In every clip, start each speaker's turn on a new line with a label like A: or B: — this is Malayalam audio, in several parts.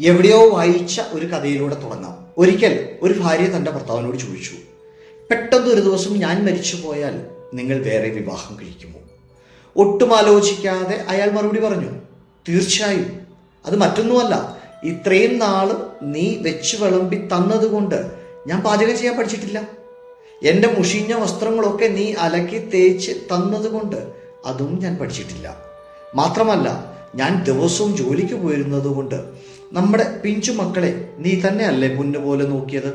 A: എവിടെയോ വായിച്ച ഒരു കഥയിലൂടെ തുടങ്ങാം. ഒരിക്കൽ ഒരു ഭാര്യ തന്റെ ഭർത്താവിനോട് ചോദിച്ചു പെട്ടെന്ന് ഒരു ദിവസം ഞാൻ മരിച്ചു പോയാൽ നിങ്ങൾ വേറെ വിവാഹം കഴിക്കുമോ? ഒട്ടും ആലോചിക്കാതെ അയാൾ മറുപടി പറഞ്ഞു തീർച്ചയായും. അത് മറ്റൊന്നുമല്ല ഇത്രയും നാൾ നീ വെച്ച് വിളമ്പി തന്നതുകൊണ്ട് ഞാൻ പാചകം ചെയ്യാൻ പഠിച്ചിട്ടില്ല. എന്റെ മുഷിഞ്ഞ വസ്ത്രങ്ങളൊക്കെ നീ അലക്കി തേച്ച് തന്നതുകൊണ്ട് അതും ഞാൻ പഠിച്ചിട്ടില്ല. മാത്രമല്ല ഞാൻ ദിവസവും ജോലിക്ക് പോയിരുന്നത് കൊണ്ട് നമ്മുടെ പിഞ്ചു മക്കളെ നീ തന്നെയല്ലേ മുന്നു പോലെ നോക്കിയത്?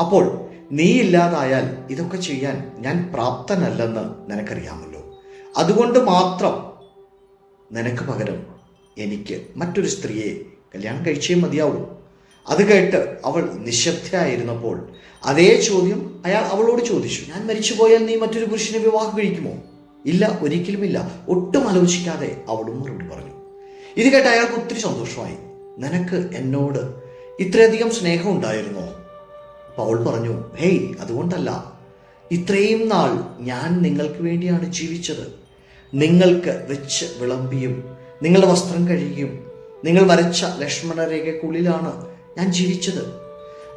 A: അപ്പോൾ നീ ഇല്ലാതായാൽ ഇതൊക്കെ ചെയ്യാൻ ഞാൻ പ്രാപ്തനല്ലെന്ന് നിനക്കറിയാമല്ലോ. അതുകൊണ്ട് മാത്രം നിനക്ക് പകരം എനിക്ക് മറ്റൊരു സ്ത്രീയെ കല്യാണം കഴിച്ചേ മതിയാവൂ. അത് കേട്ട് അവൾ നിശബ്ദയായിരുന്നപ്പോൾ അതേ ചോദ്യം അയാൾ അവളോട് ചോദിച്ചു. ഞാൻ മരിച്ചു പോയാൽ നീ മറ്റൊരു പുരുഷനെ വിവാഹം കഴിക്കുമോ? ഇല്ല ഒരിക്കലുമില്ല. ഒട്ടും ആലോചിക്കാതെ അവളും മറുപടി പറഞ്ഞു. ഇത് കേട്ട് അയാൾക്ക് ഒത്തിരി സന്തോഷമായി. നിനക്ക് എന്നോട് ഇത്രയധികം സ്നേഹം ഉണ്ടായിരുന്നോ? പൗൾ പറഞ്ഞു ഹേയ് അതുകൊണ്ടല്ല. ഇത്രയും നാൾ ഞാൻ നിങ്ങൾക്ക് വേണ്ടിയാണ് ജീവിച്ചത്. നിങ്ങൾക്ക് വെച്ച് വിളമ്പിയും നിങ്ങളുടെ വസ്ത്രം കഴിയും നിങ്ങൾ വരച്ച ലക്ഷ്മണരേഖക്കുള്ളിലാണ് ഞാൻ ജീവിച്ചത്.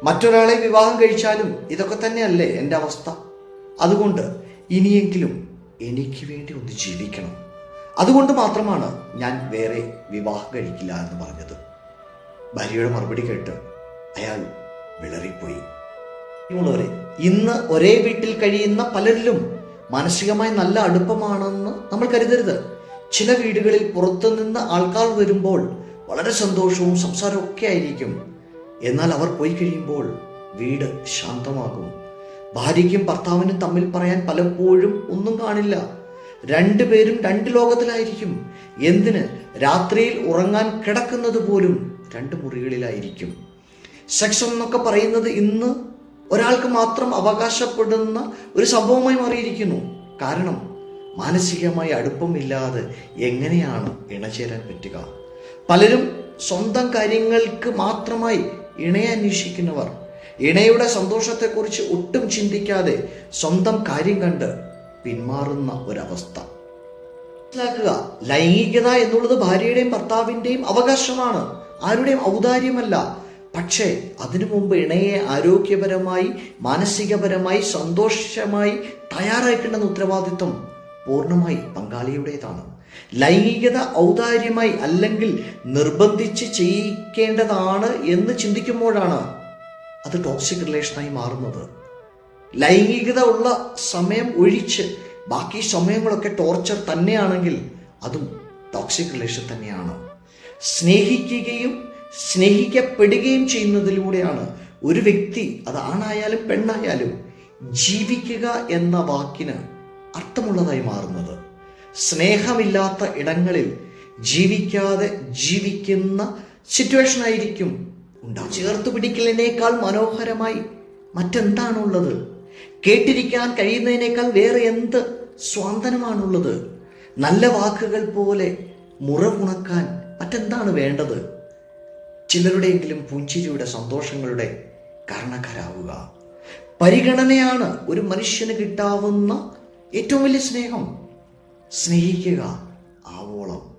A: മറ്റൊരാളെ വിവാഹം കഴിച്ചാലും ഇതൊക്കെ തന്നെയല്ലേ എന്റെ അവസ്ഥ. അതുകൊണ്ട് ഇനിയെങ്കിലും എനിക്ക് വേണ്ടി ഒന്ന് ജീവിക്കണം. അതുകൊണ്ട് മാത്രമാണ് ഞാൻ വേറെ വിവാഹം കഴിക്കില്ല എന്ന് പറഞ്ഞത്. ഭാര്യയുടെ മറുപടി കേട്ട് അയാൾ വിളറിപ്പോയി. പ്രിയമുള്ളവരെ ഇന്ന് ഒരേ വീട്ടിൽ കഴിയുന്ന പലരിലും മാനസികമായി നല്ല അടുപ്പമാണെന്ന് നമ്മൾ കരുതരുത്. ചില വീടുകളിൽ പുറത്തുനിന്ന് ആൾക്കാർ വരുമ്പോൾ വളരെ സന്തോഷവും സംസാരവും ഒക്കെ ആയിരിക്കും. എന്നാൽ അവർ പോയി കഴിയുമ്പോൾ വീട് ശാന്തമാകും. ഭാര്യയ്ക്കും ഭർത്താവിനും തമ്മിൽ പറയാൻ പലപ്പോഴും ഒന്നും കാണില്ല. രണ്ടുപേരും രണ്ട് ലോകത്തിലായിരിക്കും. എന്തിന്? രാത്രിയിൽ ഉറങ്ങാൻ കിടക്കുന്നത് പോലും രണ്ട് മുറികളിലായിരിക്കും. സെക്സ് എന്നൊക്കെ പറയുന്നത് ഇന്ന് ഒരാൾക്ക് മാത്രം അവകാശപ്പെടുന്ന ഒരു സംഭവമായി മാറിയിരിക്കുന്നു. കാരണം മാനസികമായി അടുപ്പമില്ലാതെ എങ്ങനെയാണ് ഇണചേരാൻ പറ്റുക? പലരും സ്വന്തം കാര്യങ്ങൾക്ക് മാത്രമായി ഇണയെ അന്വേഷിക്കുന്നവർ ഇണയുടെ സന്തോഷത്തെക്കുറിച്ച് ഒട്ടും ചിന്തിക്കാതെ സ്വന്തം കാര്യം കണ്ട് പിന്മാറുന്ന ഒരവസ്ഥ. മനസ്സിലാക്കുക ലൈംഗികത എന്നുള്ളത് ഭാര്യയുടെയും ഭർത്താവിന്റെയും അവകാശമാണ്. ആരുടെയും ഔദാര്യമല്ല. പക്ഷേ അതിനു മുമ്പ് ഇണയെ ആരോഗ്യപരമായി മാനസികപരമായി സന്തോഷമായി തയ്യാറാക്കേണ്ടെന്ന ഉത്തരവാദിത്വം പൂർണമായി പങ്കാളിയുടേതാണ്. ലൈംഗികത ഔദാര്യമായി അല്ലെങ്കിൽ നിർബന്ധിച്ച് ചെയ്യിക്കേണ്ടതാണ് എന്ന് ചിന്തിക്കുമ്പോഴാണ് അത് ടോക്സിക് റിലേഷനായി മാറുന്നത്. ലൈംഗികത ഉള്ള സമയം ഒഴിച്ച് ബാക്കി സമയങ്ങളൊക്കെ ടോർച്ചർ തന്നെയാണെങ്കിൽ അതും ടോക്സിക് റിലേഷൻ തന്നെയാണ്. സ്നേഹിക്കുകയും സ്നേഹിക്കപ്പെടുകയും ചെയ്യുന്നതിലൂടെയാണ് ഒരു വ്യക്തി അത് ആണായാലും പെണ്ണായാലും ജീവിക്കുക എന്ന വാക്കിന് അർത്ഥമുള്ളതായി മാറുന്നത്. സ്നേഹമില്ലാത്ത ഇടങ്ങളിൽ ജീവിക്കാതെ ജീവിക്കുന്ന സിറ്റുവേഷൻ ആയിരിക്കും ഉണ്ടാവും ചേർത്ത് പിടിക്കലിനേക്കാൾ മനോഹരമായി മറ്റെന്താണുള്ളത്? കേട്ടിരിക്കാൻ കഴിയുന്നതിനേക്കാൾ വേറെ എന്ത് സ്വാന്തനമാണുള്ളത്? നല്ല വാക്കുകൾ പോലെ മുറവുണക്കാൻ മറ്റെന്താണ് വേണ്ടത്? ചിലരുടെയെങ്കിലും പുഞ്ചിരിയുടെ സന്തോഷങ്ങളുടെ കാരണക്കാരാവുക. പരിഗണനയാണ് ഒരു മനുഷ്യന് കിട്ടാവുന്ന ഏറ്റവും വലിയ സ്നേഹം. സ്നേഹിക്കുക ആവോളം.